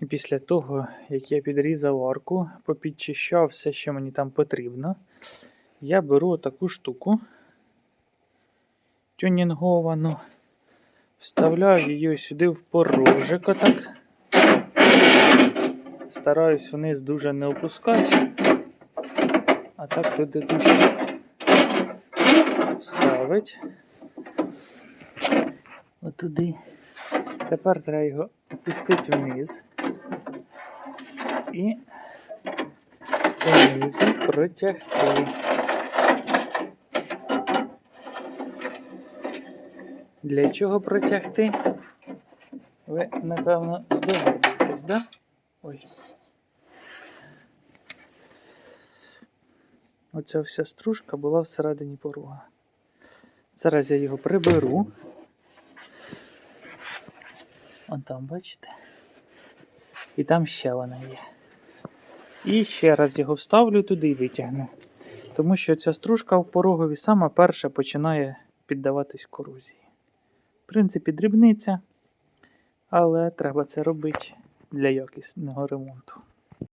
І після того, як я підрізав арку, попідчищав все, що мені там потрібно, я беру таку штуку тюнінговану, вставляю її сюди в порожик отак. Стараюсь вниз дуже не опускати, а так туди дуже вставить. Отуди. Тепер треба його опустити вниз і понизу протягти. Для чого протягти? Ви, напевно, здогадуєтесь, да? Ой. Оця вся стружка була всередині порога. Зараз я його приберу. Вон там, бачите? І там ще вона є. І ще раз його вставлю туди і витягну. Тому що ця стружка в порогові сама перша починає піддаватись корозії. В принципі, дрібниця, але треба це робити для якісного ремонту.